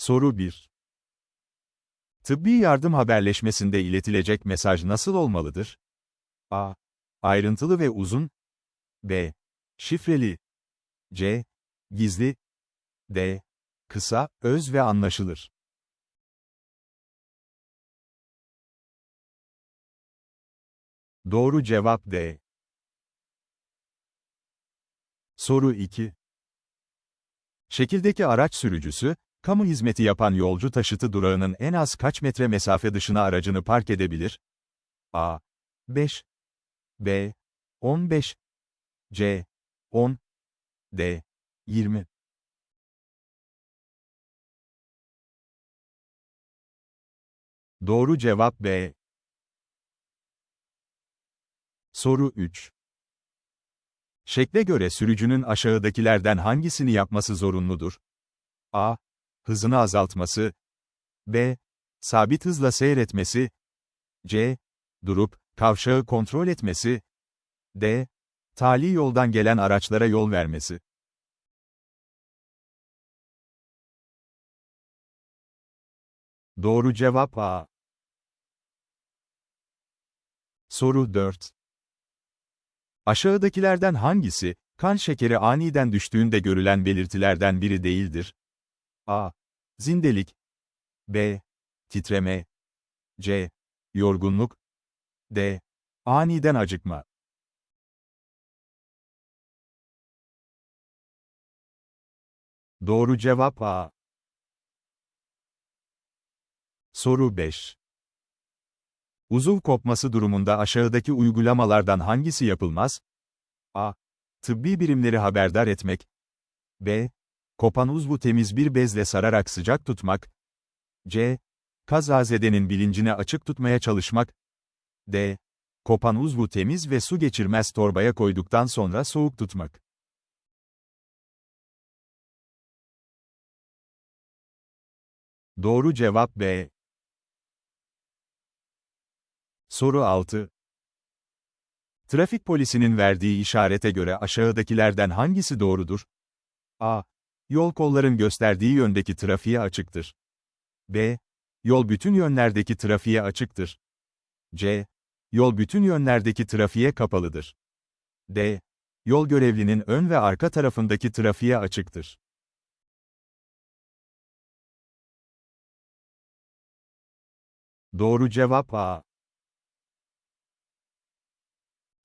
Soru 1. Tıbbi yardım haberleşmesinde iletilecek mesaj nasıl olmalıdır? A. Ayrıntılı ve uzun. B. Şifreli. C. Gizli. D. Kısa, öz ve anlaşılır. Doğru cevap D. Soru 2. Şekildeki araç sürücüsü, kamu hizmeti yapan yolcu taşıtı durağının en az kaç metre mesafe dışına aracını park edebilir? A. 5 B. 15 C. 10 D. 20 Doğru cevap B. Soru 3. Şekle göre sürücünün aşağıdakilerden hangisini yapması zorunludur? A. Hızını azaltması. B. Sabit hızla seyretmesi. C. Durup, kavşağı kontrol etmesi. D. Tali yoldan gelen araçlara yol vermesi. Doğru cevap A. Soru 4. Aşağıdakilerden hangisi, kan şekeri aniden düştüğünde görülen belirtilerden biri değildir? A. Zindelik. B. Titreme. C. Yorgunluk. D. Aniden acıkma. Doğru cevap A. Soru 5. Uzuv kopması durumunda aşağıdaki uygulamalardan hangisi yapılmaz? A. Tıbbi birimleri haberdar etmek. B. Kopan uzvu temiz bir bezle sararak sıcak tutmak. C. Kazazedenin bilincini açık tutmaya çalışmak. D. Kopan uzvu temiz ve su geçirmez torbaya koyduktan sonra soğuk tutmak. Doğru cevap B. Soru 6. Trafik polisinin verdiği işarete göre aşağıdakilerden hangisi doğrudur? A. Yol kolların gösterdiği yöndeki trafiğe açıktır. B. Yol bütün yönlerdeki trafiğe açıktır. C. Yol bütün yönlerdeki trafiğe kapalıdır. D. Yol görevlinin ön ve arka tarafındaki trafiğe açıktır. Doğru cevap A.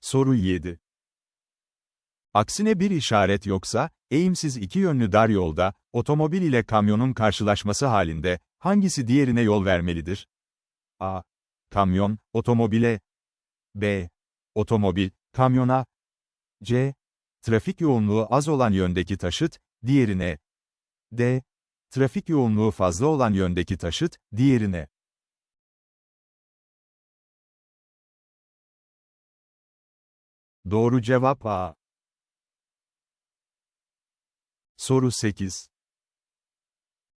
Soru 7. Aksine bir işaret yoksa, eğimsiz iki yönlü dar yolda, otomobil ile kamyonun karşılaşması halinde, hangisi diğerine yol vermelidir? A. Kamyon, otomobile. B. Otomobil, kamyona. C. Trafik yoğunluğu az olan yöndeki taşıt, diğerine. D. Trafik yoğunluğu fazla olan yöndeki taşıt, diğerine. Doğru cevap A. Soru 8.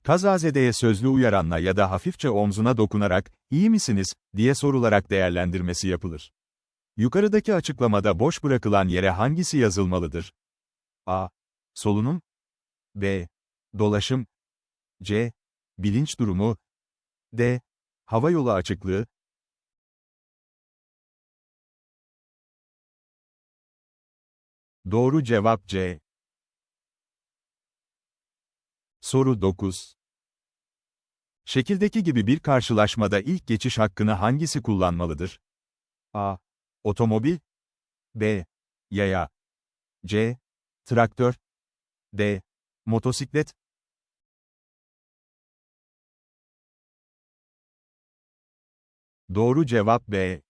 Kazazedeye sözlü uyaranla ya da hafifçe omzuna dokunarak, iyi misiniz, diye sorularak değerlendirmesi yapılır. Yukarıdaki açıklamada boş bırakılan yere hangisi yazılmalıdır? A. Solunum. B. Dolaşım. C. Bilinç durumu. D. Hava yolu açıklığı. Doğru cevap C. Soru 9. Şekildeki gibi bir karşılaşmada ilk geçiş hakkını hangisi kullanmalıdır? A. Otomobil B. Yaya C. Traktör D. Motosiklet Doğru cevap B.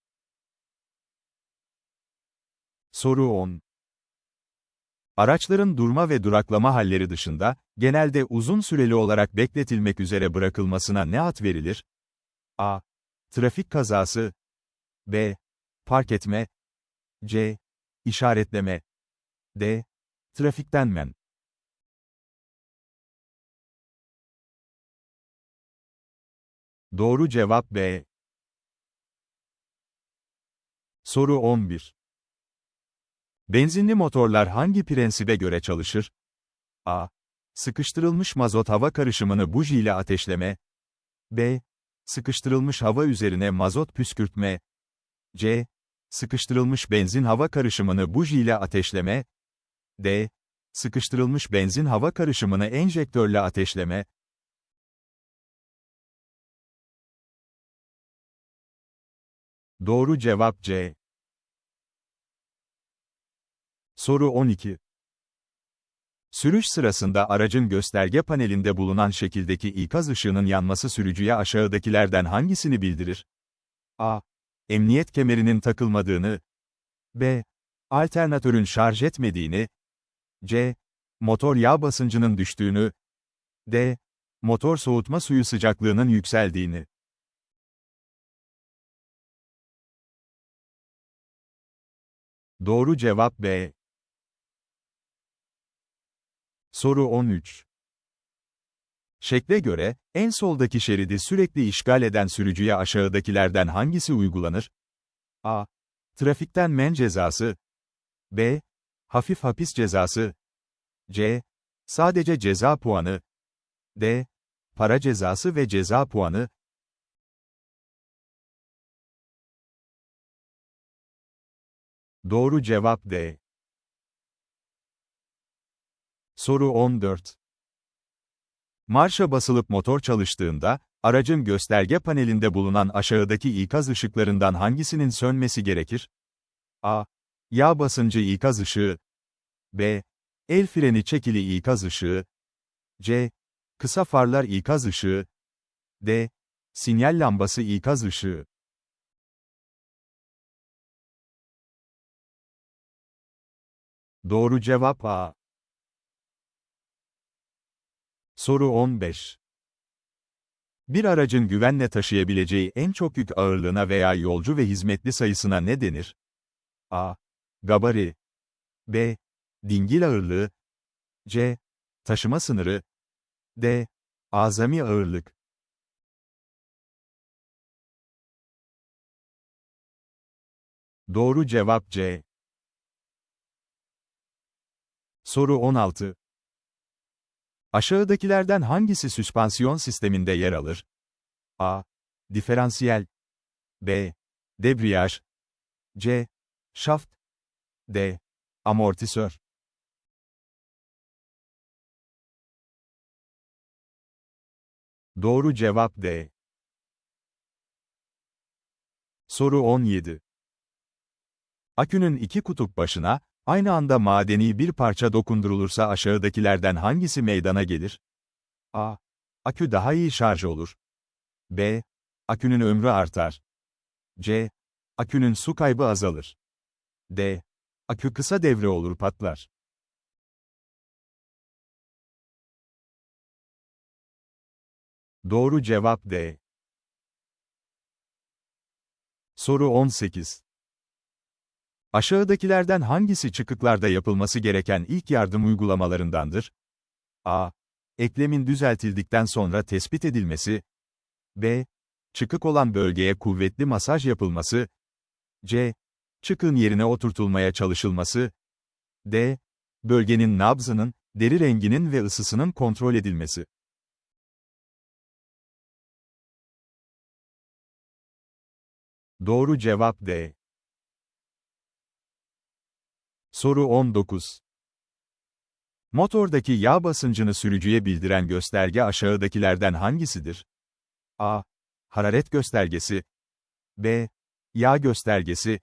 Soru 10. Araçların durma ve duraklama halleri dışında, genelde uzun süreli olarak bekletilmek üzere bırakılmasına ne ad verilir? A. Trafik kazası B. Park etme C. İşaretleme D. Trafikten men Doğru cevap B. Soru 11. Benzinli motorlar hangi prensibe göre çalışır? A. Sıkıştırılmış mazot hava karışımını buji ile ateşleme. B. Sıkıştırılmış hava üzerine mazot püskürtme. C. Sıkıştırılmış benzin hava karışımını buji ile ateşleme. D. Sıkıştırılmış benzin hava karışımını enjektörle ateşleme. Doğru cevap C. Soru 12. Sürüş sırasında aracın gösterge panelinde bulunan şekildeki ikaz ışığının yanması sürücüye aşağıdakilerden hangisini bildirir? A. Emniyet kemerinin takılmadığını. B. Alternatörün şarj etmediğini. C. Motor yağ basıncının düştüğünü. D. Motor soğutma suyu sıcaklığının yükseldiğini. Doğru cevap B. Soru 13. Şekle göre, en soldaki şeridi sürekli işgal eden sürücüye aşağıdakilerden hangisi uygulanır? A. Trafikten men cezası. B. Hafif hapis cezası. C. Sadece ceza puanı. D. Para cezası ve ceza puanı. Doğru cevap D. Soru 14. Marşa basılıp motor çalıştığında, aracın gösterge panelinde bulunan aşağıdaki ikaz ışıklarından hangisinin sönmesi gerekir? A. Yağ basıncı ikaz ışığı. B. El freni çekili ikaz ışığı. C. Kısa farlar ikaz ışığı. D. Sinyal lambası ikaz ışığı. Doğru cevap A. Soru 15. Bir aracın güvenle taşıyabileceği en çok yük ağırlığına veya yolcu ve hizmetli sayısına ne denir? A. Gabari. B. Dingil ağırlığı. C. Taşıma sınırı. D. Azami ağırlık. Doğru cevap C. Soru 16. Aşağıdakilerden hangisi süspansiyon sisteminde yer alır? A. Diferansiyel B. Debriyaj C. Şaft D. Amortisör Doğru cevap D. Soru 17. Akünün iki kutup başına, Aynı anda madeni bir parça dokundurulursa aşağıdakilerden hangisi meydana gelir? A. Akü daha iyi şarj olur. B. Akünün ömrü artar. C. Akünün su kaybı azalır. D. Akü kısa devre olur patlar. Doğru cevap D. Soru 18. Aşağıdakilerden hangisi çıkıklarda yapılması gereken ilk yardım uygulamalarındandır? A. Eklemin düzeltildikten sonra tespit edilmesi. B. Çıkık olan bölgeye kuvvetli masaj yapılması. C. Çıkın yerine oturtulmaya çalışılması. D. Bölgenin nabzının, deri renginin ve ısısının kontrol edilmesi. Doğru cevap D. Soru 19. Motordaki yağ basıncını sürücüye bildiren gösterge aşağıdakilerden hangisidir? A. Hararet göstergesi. B. Yağ göstergesi.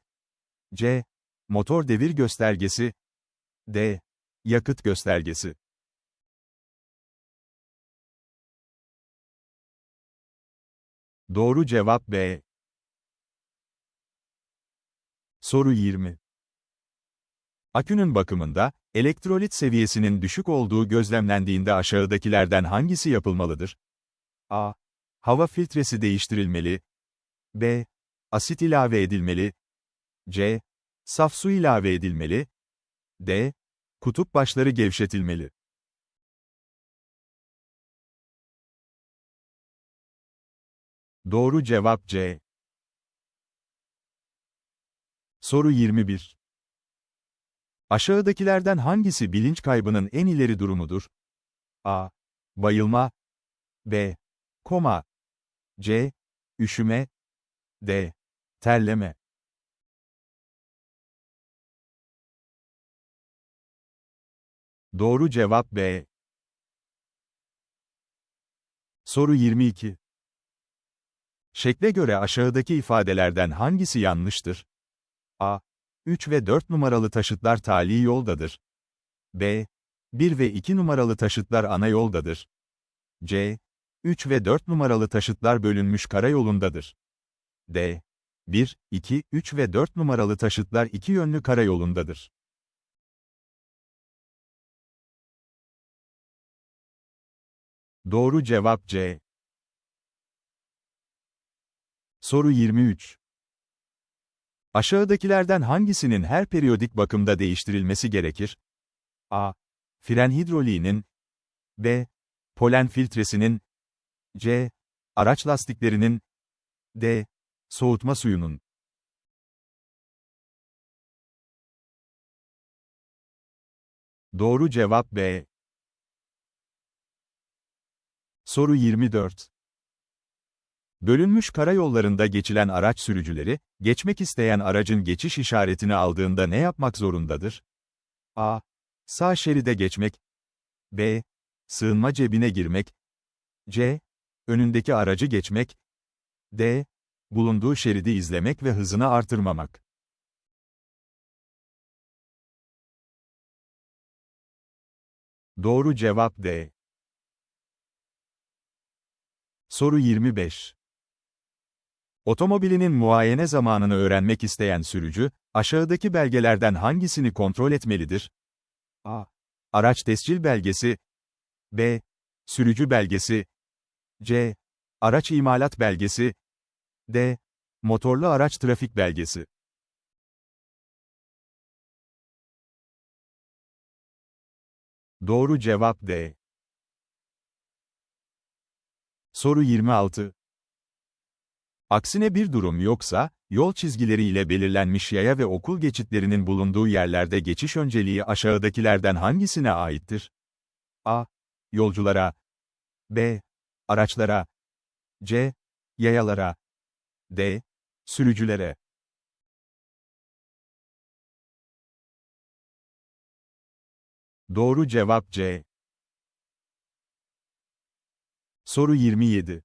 C. Motor devir göstergesi. D. Yakıt göstergesi. Doğru cevap B. Soru 20. Akünün bakımında, elektrolit seviyesinin düşük olduğu gözlemlendiğinde aşağıdakilerden hangisi yapılmalıdır? A. Hava filtresi değiştirilmeli. B. Asit ilave edilmeli. C. Saf su ilave edilmeli. D. Kutup başları gevşetilmeli. Doğru cevap C. Soru 21. Aşağıdakilerden hangisi bilinç kaybının en ileri durumudur? A. Bayılma. B. Koma. C. Üşüme. D. Terleme. Doğru cevap B. Soru 22. Şekle göre aşağıdaki ifadelerden hangisi yanlıştır? A. 3 ve 4 numaralı taşıtlar tali yoldadır. B. 1 ve 2 numaralı taşıtlar ana yoldadır. C. 3 ve 4 numaralı taşıtlar bölünmüş karayolundadır. D. 1, 2, 3 ve 4 numaralı taşıtlar iki yönlü karayolundadır. Doğru cevap C. Soru 23. Aşağıdakilerden hangisinin her periyodik bakımda değiştirilmesi gerekir? A. Fren hidroliğinin B. Polen filtresinin C. Araç lastiklerinin D. Soğutma suyunun Doğru cevap B. Soru 24. Bölünmüş karayollarında geçilen araç sürücüleri, geçmek isteyen aracın geçiş işaretini aldığında ne yapmak zorundadır? A. Sağ şeride geçmek. B. Sığınma cebine girmek. C. Önündeki aracı geçmek. D. Bulunduğu şeridi izlemek ve hızını artırmamak. Doğru cevap D. Soru 25. Otomobilinin muayene zamanını öğrenmek isteyen sürücü, aşağıdaki belgelerden hangisini kontrol etmelidir? A. Araç tescil belgesi. B. Sürücü belgesi. C. Araç imalat belgesi. D. Motorlu araç trafik belgesi. Doğru cevap D. Soru 26. Aksine bir durum yoksa, yol çizgileri ile belirlenmiş yaya ve okul geçitlerinin bulunduğu yerlerde geçiş önceliği aşağıdakilerden hangisine aittir? A. Yolculara. B. Araçlara. C. Yayalara. D. Sürücülere. Doğru cevap C. Soru 27.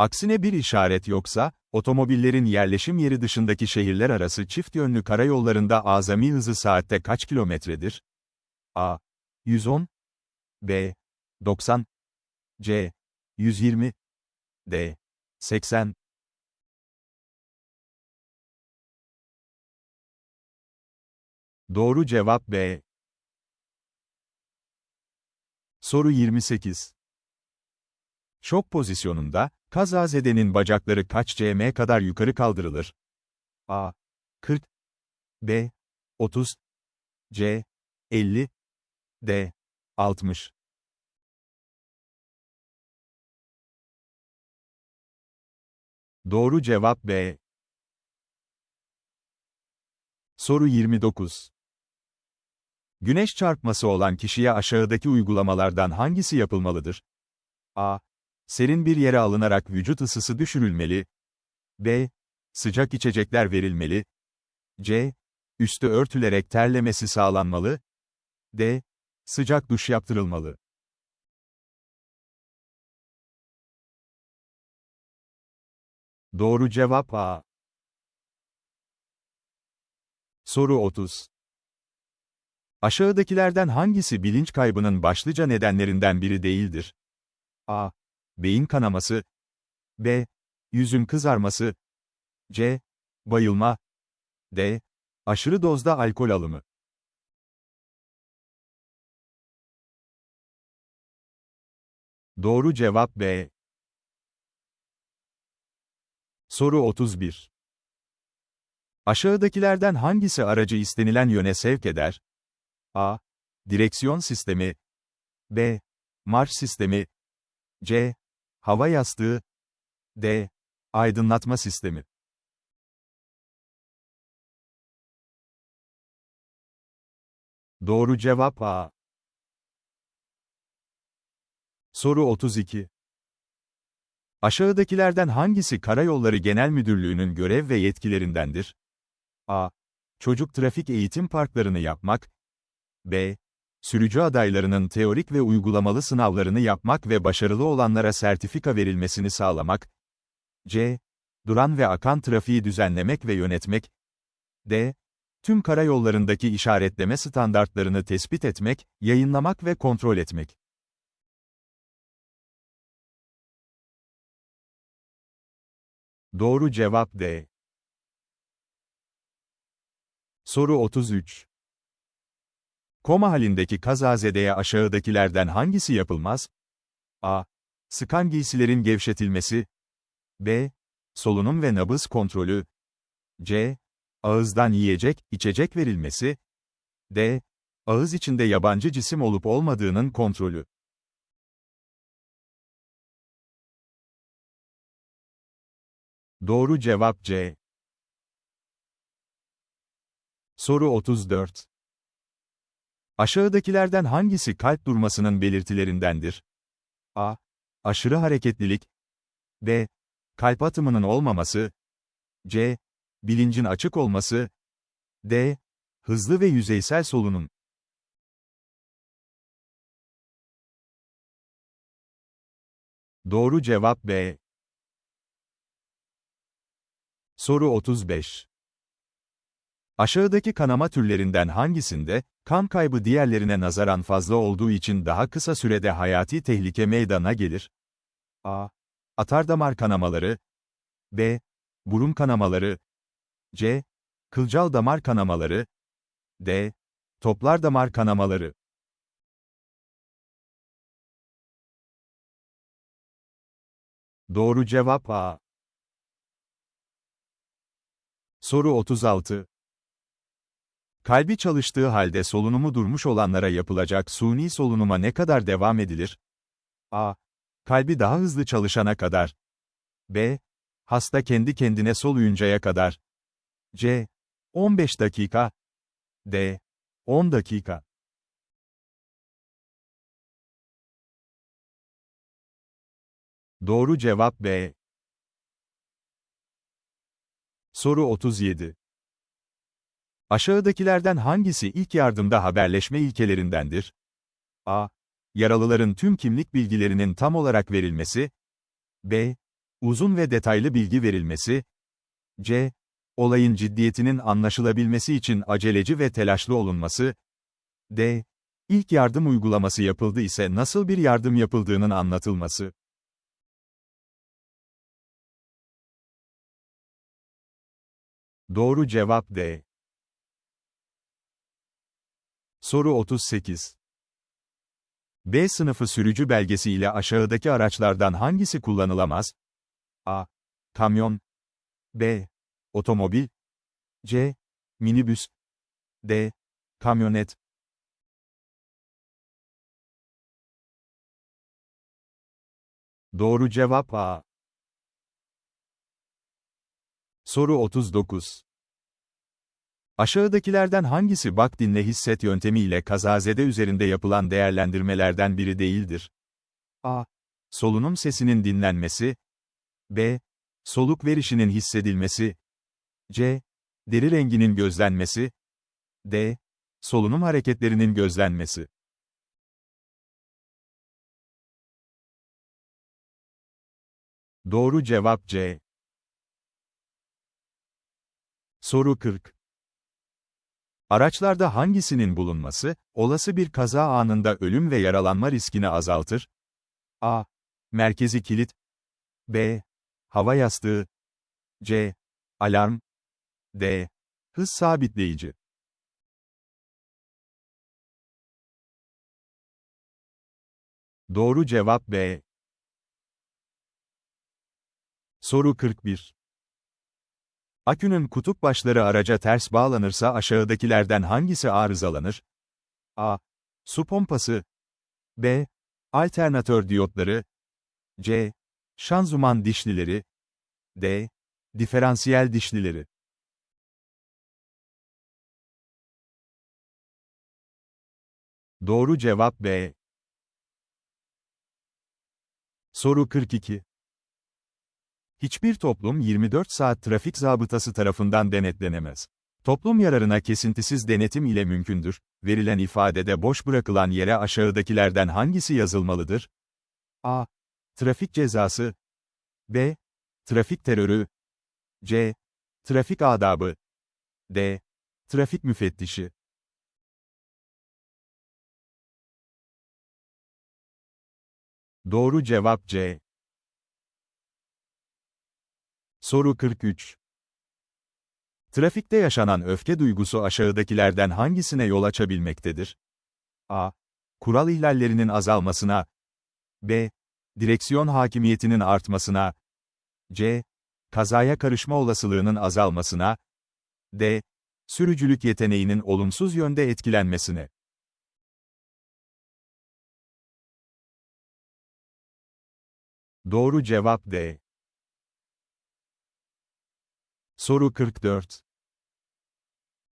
Aksine bir işaret yoksa, otomobillerin yerleşim yeri dışındaki şehirler arası çift yönlü karayollarında azami hızı saatte kaç kilometredir? A. 110 B. 90 C. 120 D. 80 Doğru cevap B. Soru 28. Şok pozisyonunda, kazazedenin bacakları kaç cm kadar yukarı kaldırılır? A. 40 B. 30 C. 50 D. 60 Doğru cevap B. Soru 29. Güneş çarpması olan kişiye aşağıdaki uygulamalardan hangisi yapılmalıdır? A. Serin bir yere alınarak vücut ısısı düşürülmeli. B. Sıcak içecekler verilmeli. C. Üstü örtülerek terlemesi sağlanmalı. D. Sıcak duş yaptırılmalı. Doğru cevap A. Soru 30. Aşağıdakilerden hangisi bilinç kaybının başlıca nedenlerinden biri değildir? A. Beyin kanaması. B. Yüzün kızarması. C. Bayılma. D. Aşırı dozda alkol alımı. Doğru cevap B. Soru 31. Aşağıdakilerden hangisi aracı istenilen yöne sevk eder? A. Direksiyon sistemi. B. Marş sistemi. C. Hava yastığı. D. Aydınlatma sistemi. Doğru cevap A. Soru 32. Aşağıdakilerden hangisi Karayolları Genel Müdürlüğü'nün görev ve yetkilerindendir? A. Çocuk trafik eğitim parklarını yapmak. B. Sürücü adaylarının teorik ve uygulamalı sınavlarını yapmak ve başarılı olanlara sertifika verilmesini sağlamak. C. Duran ve akan trafiği düzenlemek ve yönetmek. D. Tüm karayollarındaki işaretleme standartlarını tespit etmek, yayınlamak ve kontrol etmek. Doğru cevap D. Soru 33. Koma halindeki kazazedeye aşağıdakilerden hangisi yapılmaz? A. Sıkan giysilerin gevşetilmesi. B. Solunum ve nabız kontrolü. C. Ağızdan yiyecek, içecek verilmesi. D. Ağız içinde yabancı cisim olup olmadığının kontrolü. Doğru cevap C. Soru 34. Aşağıdakilerden hangisi kalp durmasının belirtilerindendir? A. Aşırı hareketlilik. B. Kalp atımının olmaması. C. Bilincin açık olması. D. Hızlı ve yüzeysel solunum. Doğru cevap B. Soru 35. Aşağıdaki kanama türlerinden hangisinde, kan kaybı diğerlerine nazaran fazla olduğu için daha kısa sürede hayati tehlike meydana gelir? A. Atardamar kanamaları. B. Burun kanamaları. C. Kılcal damar kanamaları. D. Toplar damar kanamaları. Doğru cevap A. Soru 36. Kalbi çalıştığı halde solunumu durmuş olanlara yapılacak suni solunuma ne kadar devam edilir? A. Kalbi daha hızlı çalışana kadar. B. Hasta kendi kendine soluyuncaya kadar. C. 15 dakika. D. 10 dakika. Doğru cevap B. Soru 37. Aşağıdakilerden hangisi ilk yardımda haberleşme ilkelerindendir? A. Yaralıların tüm kimlik bilgilerinin tam olarak verilmesi. B. Uzun ve detaylı bilgi verilmesi. C. Olayın ciddiyetinin anlaşılabilmesi için aceleci ve telaşlı olunması. D. İlk yardım uygulaması yapıldı ise nasıl bir yardım yapıldığının anlatılması. Doğru cevap D. Soru 38. B sınıfı sürücü belgesi ile aşağıdaki araçlardan hangisi kullanılamaz? A. Kamyon. B. Otomobil. C. Minibüs. D. Kamyonet. Doğru cevap A. Soru 39. Aşağıdakilerden hangisi bak dinle hisset yöntemiyle kazazede üzerinde yapılan değerlendirmelerden biri değildir? A. Solunum sesinin dinlenmesi. B. Soluk verişinin hissedilmesi. C. Deri renginin gözlenmesi. D. Solunum hareketlerinin gözlenmesi. Doğru cevap C. Soru 40. Araçlarda hangisinin bulunması, olası bir kaza anında ölüm ve yaralanma riskini azaltır? A. Merkezi kilit. B. Hava yastığı. C. Alarm. D. Hız sabitleyici. Doğru cevap B. Soru 41. Akünün kutup başları araca ters bağlanırsa aşağıdakilerden hangisi arızalanır? A. Su pompası. B. Alternatör diyotları. C. Şanzuman dişlileri. D. Diferansiyel dişlileri. Doğru cevap B. Soru 42. Hiçbir toplum 24 saat trafik zabıtası tarafından denetlenemez. Toplum yararına kesintisiz denetim ile mümkündür. Verilen ifadede boş bırakılan yere aşağıdakilerden hangisi yazılmalıdır? A. Trafik cezası. B. Trafik terörü. C. Trafik adabı. D. Trafik müfettişi. Doğru cevap C. Soru 43. Trafikte yaşanan öfke duygusu aşağıdakilerden hangisine yol açabilmektedir? A. Kural ihlallerinin azalmasına. B. Direksiyon hakimiyetinin artmasına. C. Kazaya karışma olasılığının azalmasına. D. Sürücülük yeteneğinin olumsuz yönde etkilenmesine. Doğru cevap D. Soru 44.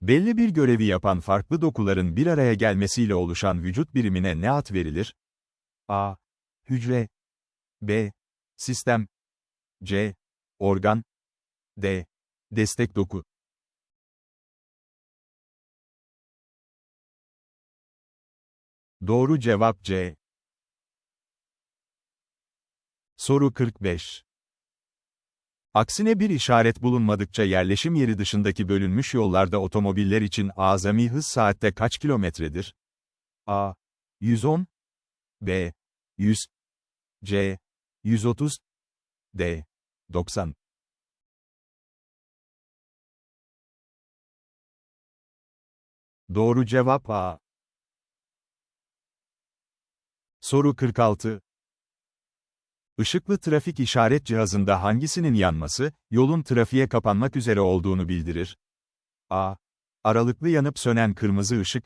Belli bir görevi yapan farklı dokuların bir araya gelmesiyle oluşan vücut birimine ne ad verilir? A. Hücre. B. Sistem. C. Organ. D. Destek doku. Doğru cevap C. Soru 45. Aksine bir işaret bulunmadıkça yerleşim yeri dışındaki bölünmüş yollarda otomobiller için azami hız saatte kaç kilometredir? A. 110 B. 100 C. 130 D. 90 Doğru cevap A. Soru 46. Işıklı trafik işaret cihazında hangisinin yanması, yolun trafiğe kapanmak üzere olduğunu bildirir? A. Aralıklı yanıp sönen kırmızı ışık.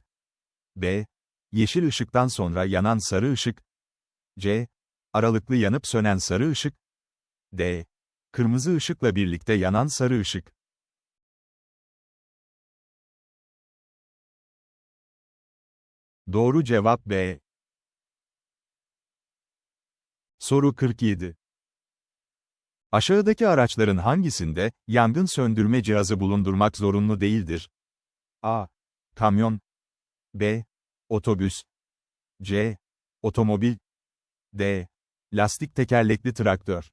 B. Yeşil ışıktan sonra yanan sarı ışık. C. Aralıklı yanıp sönen sarı ışık. D. Kırmızı ışıkla birlikte yanan sarı ışık. Doğru cevap B. Soru 47. Aşağıdaki araçların hangisinde, yangın söndürme cihazı bulundurmak zorunlu değildir? A. Kamyon B. Otobüs C. Otomobil D. Lastik tekerlekli traktör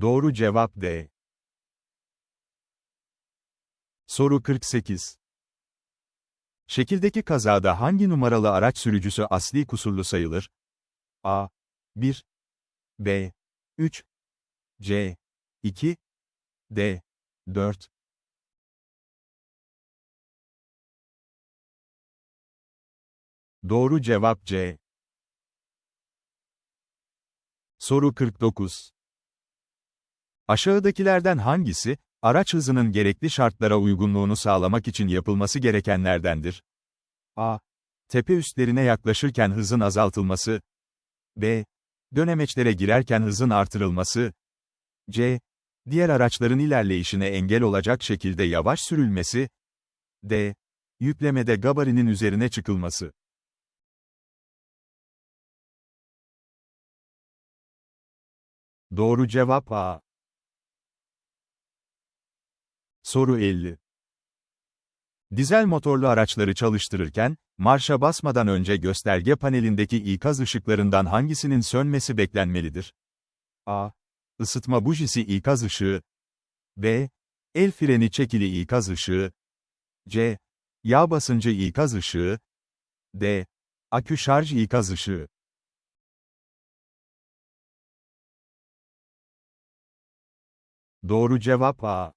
Doğru cevap D. Soru 48. Şekildeki kazada hangi numaralı araç sürücüsü asli kusurlu sayılır? A. 1 B. 3 C. 2 D. 4 Doğru cevap C. Soru 49. Aşağıdakilerden hangisi, Araç hızının gerekli şartlara uygunluğunu sağlamak için yapılması gerekenlerdendir. A. Tepe üstlerine yaklaşırken hızın azaltılması. B. Dönemeçlere girerken hızın artırılması. C. Diğer araçların ilerleyişine engel olacak şekilde yavaş sürülmesi. D. Yüklemede gabarinin üzerine çıkılması. Doğru cevap A. Soru 50. Dizel motorlu araçları çalıştırırken, marşa basmadan önce gösterge panelindeki ikaz ışıklarından hangisinin sönmesi beklenmelidir? A. Isıtma bujisi ikaz ışığı. B. El freni çekili ikaz ışığı. C. Yağ basıncı ikaz ışığı. D. Akü şarj ikaz ışığı. Doğru cevap A.